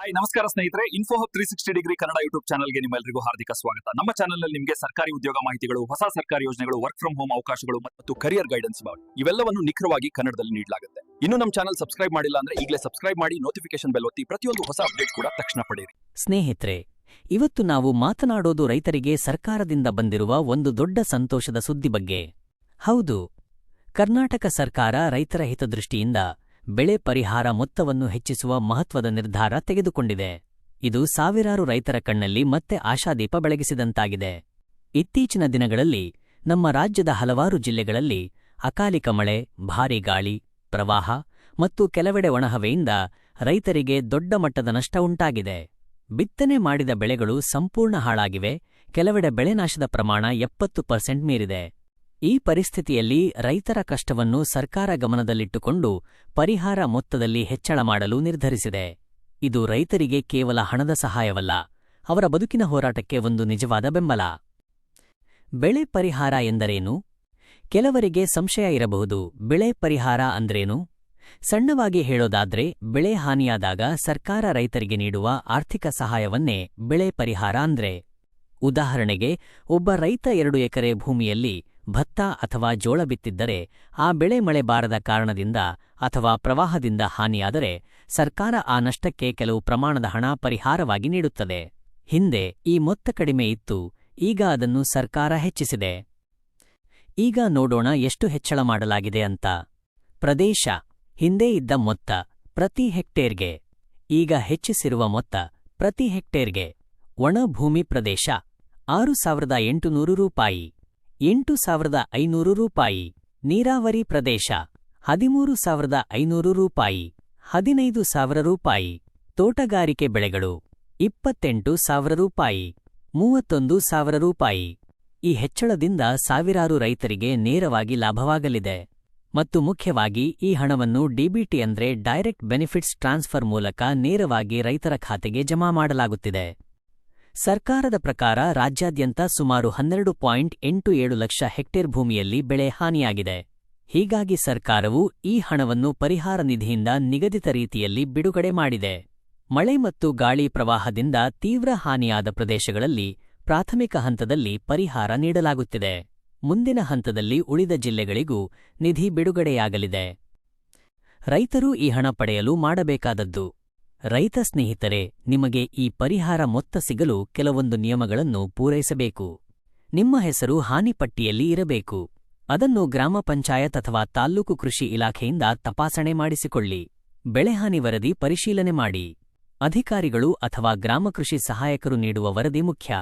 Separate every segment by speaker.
Speaker 1: Hi ನಮಸ್ಕಾರ ಸ್ನೇಹಿತರೆ. Info hub three sixty degree Kannada YouTube ಚಾನಲ್ಗೆ ನಿಮ್ಮೆಲ್ಲರಿಗೂ ಹಾರ್ದಿಕ ಸ್ವಾಗತ. ನಮ್ಮ ಚಾನಲ್ನಲ್ಲಿ ನಿಮಗೆ ಸರ್ಕಾರಿ ಉದ್ಯೋಗ ಮಾಹಿತಿಗಳು, ಹೊಸ ಸರ್ಕಾರಿ ಯೋಜನೆಗಳು ವರ್ಕ್ ಫ್ರಮ್ ಹೋಮ್ ಅವಕಾಶಗಳು ಮತ್ತು ಕರಿಯರ್ ಗೈಡೆನ್ಸ್ ಇವೆಲ್ಲವನ್ನು ನಿಖರವಾಗಿ ಕನ್ನಡದಲ್ಲಿ ನೀಡಲಾಗುತ್ತೆ. ಇನ್ನು ನಮ್ಮ ಚಾನಲ್ ಸಬ್ಸ್ಕ್ರೈಬ್ ಮಾಡಿಲ್ಲ ಅಂದ್ರೆ ಈಗಲೇ ಸಬ್ಸ್ಕ್ರೈಬ್ ಮಾಡಿ ನೋಟಿಫಿಕೇಶನ್ ಬೆಲ್ ಒತ್ತಿ ಪ್ರತಿಯೊಂದು ಹೊಸ ಅಪ್ಡೇಟ್ ಕೂಡ ತಕ್ಷಣ ಪಡೆಯಿರಿ.
Speaker 2: ಸ್ನೇಹಿತರೆ, ಇವತ್ತು ನಾವು ಮಾತನಾಡೋದು ರೈತರಿಗೆ ಸರ್ಕಾರದಿಂದ ಬಂದಿರುವ ಒಂದು ದೊಡ್ಡ ಸಂತೋಷದ ಸುದ್ದಿ ಬಗ್ಗೆ. ಹೌದು, ಕರ್ನಾಟಕ ಸರ್ಕಾರ ರೈತರ ಹಿತದೃಷ್ಟಿಯಿಂದ ಬೆಳೆ ಪರಿಹಾರ ಮೊತ್ತವನ್ನು ಹೆಚ್ಚಿಸುವ ಮಹತ್ವದ ನಿರ್ಧಾರ ತೆಗೆದುಕೊಂಡಿದೆ. ಇದು ಸಾವಿರಾರು ರೈತರ ಕಣ್ಣಲ್ಲಿ ಮತ್ತೆ ಆಶಾದೀಪ ಬೆಳಗಿಸಿದಂತಾಗಿದೆ. ಇತ್ತೀಚಿನ ದಿನಗಳಲ್ಲಿ ನಮ್ಮ ರಾಜ್ಯದ ಹಲವಾರು ಜಿಲ್ಲೆಗಳಲ್ಲಿ ಅಕಾಲಿಕ ಮಳೆ, ಭಾರೀ ಗಾಳಿ, ಪ್ರವಾಹ ಮತ್ತು ಕೆಲವೆಡೆ ಒಣಹವೆಯಿಂದ ರೈತರಿಗೆ ದೊಡ್ಡ ಮಟ್ಟದ ನಷ್ಟ ಉಂಟಾಗಿದೆ. ಬಿತ್ತನೆ ಮಾಡಿದ ಬೆಳೆಗಳು ಸಂಪೂರ್ಣ ಹಾಳಾಗಿವೆ. ಕೆಲವೆಡೆ ಬೆಳೆನಾಶದ ಪ್ರಮಾಣ ಎಪ್ಪತ್ತು ಪರ್ಸೆಂಟ್ ಮೀರಿದೆ. ಈ ಪರಿಸ್ಥಿತಿಯಲ್ಲಿ ರೈತರ ಕಷ್ಟವನ್ನು ಸರ್ಕಾರ ಗಮನದಲ್ಲಿಟ್ಟುಕೊಂಡು ಪರಿಹಾರ ಮೊತ್ತದಲ್ಲಿ ಹೆಚ್ಚಳ ಮಾಡಲು ನಿರ್ಧರಿಸಿದೆ. ಇದು ರೈತರಿಗೆ ಕೇವಲ ಹಣದ ಸಹಾಯವಲ್ಲ, ಅವರ ಬದುಕಿನ ಹೋರಾಟಕ್ಕೆ ಒಂದು ನಿಜವಾದ ಬೆಂಬಲ. ಬೆಳೆ ಪರಿಹಾರ ಎಂದರೇನು? ಕೆಲವರಿಗೆ ಸಂಶಯ ಇರಬಹುದು, ಬೆಳೆ ಪರಿಹಾರ ಅಂದ್ರೇನು? ಸಣ್ಣವಾಗಿ ಹೇಳೋದಾದ್ರೆ, ಬೆಳೆ ಹಾನಿಯಾದಾಗ ಸರ್ಕಾರ ರೈತರಿಗೆ ನೀಡುವ ಆರ್ಥಿಕ ಸಹಾಯವನ್ನೇ ಬೆಳೆ ಪರಿಹಾರ ಅಂದ್ರೆ. ಉದಾಹರಣೆಗೆ, ಒಬ್ಬ ರೈತ ಎರಡು ಎಕರೆ ಭೂಮಿಯಲ್ಲಿ ಭತ್ತ ಅಥವಾ ಜೋಳ ಬಿತ್ತಿದ್ದರೆ ಆ ಬೆಳೆ ಮಳೆ ಬಾರದ ಕಾರಣದಿಂದ ಅಥವಾ ಪ್ರವಾಹದಿಂದ ಹಾನಿಯಾದರೆ ಸರ್ಕಾರ ಆ ನಷ್ಟಕ್ಕೆ ಕೆಲವು ಪ್ರಮಾಣದ ಹಣ ಪರಿಹಾರವಾಗಿ ನೀಡುತ್ತದೆ. ಹಿಂದೆ ಈ ಮೊತ್ತ ಕಡಿಮೆ ಇತ್ತು, ಈಗ ಅದನ್ನು ಸರ್ಕಾರ ಹೆಚ್ಚಿಸಿದೆ. ಈಗ ನೋಡೋಣ ಎಷ್ಟು ಹೆಚ್ಚಳ ಮಾಡಲಾಗಿದೆ ಅಂತ. ಪ್ರದೇಶ, ಹಿಂದೆ ಇದ್ದ ಮೊತ್ತ ಪ್ರತಿ ಹೆಕ್ಟೇರ್ಗೆ, ಈಗ ಹೆಚ್ಚಿಸಿರುವ ಮೊತ್ತ ಪ್ರತಿ ಹೆಕ್ಟೇರ್ಗೆ. ಒಣ ಭೂಮಿ ಪ್ರದೇಶ, ಆರು ಸಾವಿರದ ಎಂಟುನೂರು ರೂಪಾಯಿ. ಎಂಟು ಸಾವಿರದ ಐನೂರು ರೂಪಾಯಿ. ನೀರಾವರಿ ಪ್ರದೇಶ, ಹದಿಮೂರು ಸಾವಿರದ ಐನೂರು ರೂಪಾಯಿ. ಹದಿನೈದು ಸಾವಿರ ರೂಪಾಯಿ. ತೋಟಗಾರಿಕೆ ಬೆಳೆಗಳು, ಇಪ್ಪತ್ತೆಂಟು ಸಾವಿರ ರೂಪಾಯಿ. ಮೂವತ್ತೊಂದು ಸಾವಿರ ರೂಪಾಯಿ. ಈ ಹೆಚ್ಚಳದಿಂದ ಸಾವಿರಾರು ರೈತರಿಗೆ ನೇರವಾಗಿ ಲಾಭವಾಗಲಿದೆ. ಮತ್ತು ಮುಖ್ಯವಾಗಿ ಈ ಹಣವನ್ನು ಡಿಬಿಟಿ ಅಂದ್ರೆ ಡೈರೆಕ್ಟ್ ಬೆನಿಫಿಟ್ಸ್ ಟ್ರಾನ್ಸ್ಫರ್ ಮೂಲಕ ನೇರವಾಗಿ ರೈತರ ಖಾತೆಗೆ ಜಮಾ ಮಾಡಲಾಗುತ್ತಿದೆ. ಸರ್ಕಾರದ ಪ್ರಕಾರ ರಾಜ್ಯಾದ್ಯಂತ ಸುಮಾರು ಹನ್ನೆರಡು ಪಾಯಿಂಟ್ ಎಂಟು ಏಳು ಲಕ್ಷ ಹೆಕ್ಟೇರ್ ಭೂಮಿಯಲ್ಲಿ ಬೆಳೆ ಹಾನಿಯಾಗಿದೆ. ಹೀಗಾಗಿ ಸರ್ಕಾರವು ಈ ಹಣವನ್ನು ಪರಿಹಾರ ನಿಧಿಯಿಂದ ನಿಗದಿತ ರೀತಿಯಲ್ಲಿ ಬಿಡುಗಡೆ ಮಾಡಿದೆ. ಮಳೆ ಮತ್ತು ಗಾಳಿ ಪ್ರವಾಹದಿಂದ ತೀವ್ರ ಹಾನಿಯಾದ ಪ್ರದೇಶಗಳಲ್ಲಿ ಪ್ರಾಥಮಿಕ ಹಂತದಲ್ಲಿ ಪರಿಹಾರ ನೀಡಲಾಗುತ್ತಿದೆ. ಮುಂದಿನ ಹಂತದಲ್ಲಿ ಉಳಿದ ಜಿಲ್ಲೆಗಳಿಗೂ ನಿಧಿ ಬಿಡುಗಡೆಯಾಗಲಿದೆ. ರೈತರು ಈ ಹಣ ಪಡೆಯಲು ಮಾಡಬೇಕಾದದ್ದು ರೈತ ಸ್ನೇಹಿತರೆ, ನಿಮಗೆ ಈ ಪರಿಹಾರ ಮೊತ್ತ ಸಿಗಲು ಕೆಲವೊಂದು ನಿಯಮಗಳನ್ನು ಪೂರೈಸಬೇಕು. ನಿಮ್ಮ ಹೆಸರು ಹಾನಿ ಪಟ್ಟಿಯಲ್ಲಿ ಇರಬೇಕು. ಅದನ್ನು ಗ್ರಾಮ ಪಂಚಾಯತ್ ಅಥವಾ ತಾಲ್ಲೂಕು ಕೃಷಿ ಇಲಾಖೆಯಿಂದ ತಪಾಸಣೆ ಮಾಡಿಸಿಕೊಳ್ಳಿ. ಬೆಳೆಹಾನಿ ವರದಿ ಪರಿಶೀಲನೆ ಮಾಡಿ. ಅಧಿಕಾರಿಗಳು ಅಥವಾ ಗ್ರಾಮ ಕೃಷಿ ಸಹಾಯಕರು ನೀಡುವ ವರದಿ ಮುಖ್ಯ.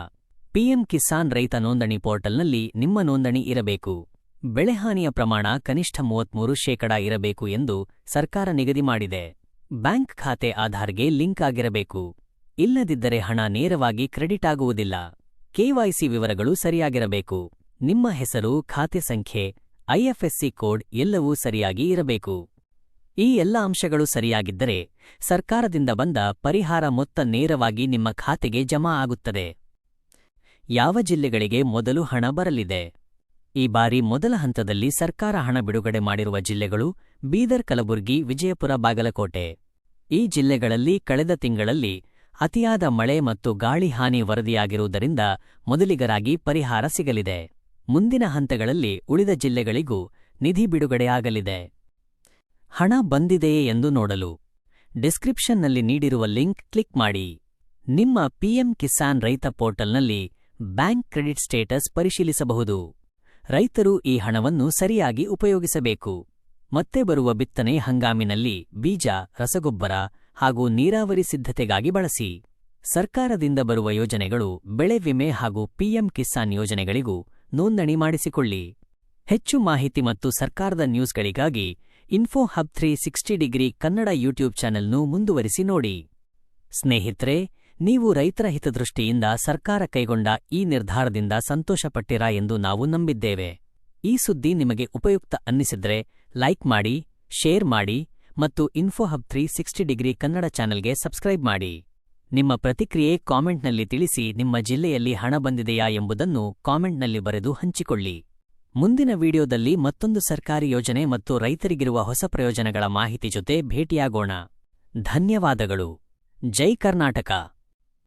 Speaker 2: ಪಿಎಂ ಕಿಸಾನ್ ರೈತ ನೋಂದಣಿ ಪೋರ್ಟಲ್ನಲ್ಲಿ ನಿಮ್ಮ ನೋಂದಣಿ ಇರಬೇಕು. ಬೆಳೆಹಾನಿಯ ಪ್ರಮಾಣ ಕನಿಷ್ಠ ಮೂವತ್ಮೂರು ಶೇಕಡಾ ಇರಬೇಕು ಎಂದು ಸರ್ಕಾರ ನಿಗದಿ ಮಾಡಿದೆ. ಬ್ಯಾಂಕ್ ಖಾತೆ ಆಧಾರ್ಗೆ ಲಿಂಕ್ ಆಗಿರಬೇಕು. ಇಲ್ಲದಿದ್ದರೆ ಹಣ ನೇರವಾಗಿ ಕ್ರೆಡಿಟ್ ಆಗುವುದಿಲ್ಲ. ಕೆವೈಸಿ ವಿವರಗಳು ಸರಿಯಾಗಿರಬೇಕು. ನಿಮ್ಮ ಹೆಸರು, ಖಾತೆ ಸಂಖ್ಯೆ, ಐಎಫ್ಎಸ್ಸಿ ಕೋಡ್ ಎಲ್ಲವೂ ಸರಿಯಾಗಿ ಇರಬೇಕು. ಈ ಎಲ್ಲ ಅಂಶಗಳು ಸರಿಯಾಗಿದ್ದರೆ ಸರ್ಕಾರದಿಂದ ಬಂದ ಪರಿಹಾರ ಮೊತ್ತ ನೇರವಾಗಿ ನಿಮ್ಮ ಖಾತೆಗೆ ಜಮಾ ಆಗುತ್ತದೆ. ಯಾವ ಜಿಲ್ಲೆಗಳಿಗೆ ಮೊದಲು ಹಣ ಬರಲಿದೆ? ಈ ಬಾರಿ ಮೊದಲ ಹಂತದಲ್ಲಿ ಸರ್ಕಾರ ಹಣ ಬಿಡುಗಡೆ ಮಾಡಿರುವ ಜಿಲ್ಲೆಗಳು ಬೀದರ್, ಕಲಬುರ್ಗಿ, ವಿಜಯಪುರ, ಬಾಗಲಕೋಟೆ. ಈ ಜಿಲ್ಲೆಗಳಲ್ಲಿ ಕಳೆದ ತಿಂಗಳಲ್ಲಿ ಅತಿಯಾದ ಮಳೆ ಮತ್ತು ಗಾಳಿ ಹಾನಿ ವರದಿಯಾಗಿರುವುದರಿಂದ ಮೊದಲಿಗರಾಗಿ ಪರಿಹಾರ ಸಿಗಲಿದೆ. ಮುಂದಿನ ಹಂತಗಳಲ್ಲಿ ಉಳಿದ ಜಿಲ್ಲೆಗಳಿಗೂ ನಿಧಿ ಬಿಡುಗಡೆಯಾಗಲಿದೆ. ಹಣ ಬಂದಿದೆಯೇ ಎಂದು ನೋಡಲು ಡಿಸ್ಕ್ರಿಪ್ಷನ್ನಲ್ಲಿ ನೀಡಿರುವ ಲಿಂಕ್ ಕ್ಲಿಕ್ ಮಾಡಿ. ನಿಮ್ಮ ಪಿಎಂ ಕಿಸಾನ್ ರೈತ ಪೋರ್ಟಲ್ನಲ್ಲಿ ಬ್ಯಾಂಕ್ ಕ್ರೆಡಿಟ್ ಸ್ಟೇಟಸ್ ಪರಿಶೀಲಿಸಬಹುದು. ರೈತರು ಈ ಹಣವನ್ನು ಸರಿಯಾಗಿ ಉಪಯೋಗಿಸಬೇಕು. ಮತ್ತೆ ಬರುವ ಬಿತ್ತನೆ ಹಂಗಾಮಿನಲ್ಲಿ ಬೀಜ, ರಸಗೊಬ್ಬರ ಹಾಗೂ ನೀರಾವರಿ ಸಿದ್ಧತೆಗಾಗಿ ಬಳಸಿ. ಸರ್ಕಾರದಿಂದ ಬರುವ ಯೋಜನೆಗಳು ಬೆಳೆ ವಿಮೆ ಹಾಗೂ ಪಿಎಂ ಕಿಸಾನ್ ಯೋಜನೆಗಳಿಗೂ ನೋಂದಣಿ ಮಾಡಿಸಿಕೊಳ್ಳಿ. ಹೆಚ್ಚು ಮಾಹಿತಿ ಮತ್ತು ಸರ್ಕಾರದ ನ್ಯೂಸ್ಗಳಿಗಾಗಿ info hub three sixty degree Kannada YouTube ಚಾನೆಲ್ನು ಮುಂದುವರಿಸಿ ನೋಡಿ. ಸ್ನೇಹಿತರೆ ನೀವು ರೈತರ ಹಿತದೃಷ್ಟಿಯಿಂದ ಸರ್ಕಾರ ಕೈಗೊಂಡ ಈ ನಿರ್ಧಾರದಿಂದ ಸಂತೋಷಪಟ್ಟಿರಾ ಎಂದು ನಾವು ನಂಬಿದ್ದೇವೆ. ಈ ಸುದ್ದಿ ನಿಮಗೆ ಉಪಯುಕ್ತ ಅನ್ನಿಸಿದ್ರೆ ಲೈಕ್ ಮಾಡಿ, ಶೇರ್ ಮಾಡಿ ಮತ್ತು info hub three sixty degree Kannada ಚಾನೆಲ್ಗೆ ಸಬ್ಸ್ಕ್ರೈಬ್ ಮಾಡಿ. ನಿಮ್ಮ ಪ್ರತಿಕ್ರಿಯೆ ಕಾಮೆಂಟ್ನಲ್ಲಿ ತಿಳಿಸಿ ನಿಮ್ಮ ಜಿಲ್ಲೆಯಲ್ಲಿ ಹಣ ಬಂದಿದೆಯಾ ಎಂಬುದನ್ನು ಕಾಮೆಂಟ್ನಲ್ಲಿ ಬರೆದು ಹಂಚಿಕೊಳ್ಳಿ. ಮುಂದಿನ ವಿಡಿಯೋದಲ್ಲಿ ಮತ್ತೊಂದು ಸರ್ಕಾರಿ ಯೋಜನೆ ಮತ್ತು ರೈತರಿಗಿರುವ ಹೊಸ ಪ್ರಯೋಜನಗಳ ಮಾಹಿತಿ ಜೊತೆ ಭೇಟಿಯಾಗೋಣ. ಧನ್ಯವಾದಗಳು. ಜೈ ಕರ್ನಾಟಕ.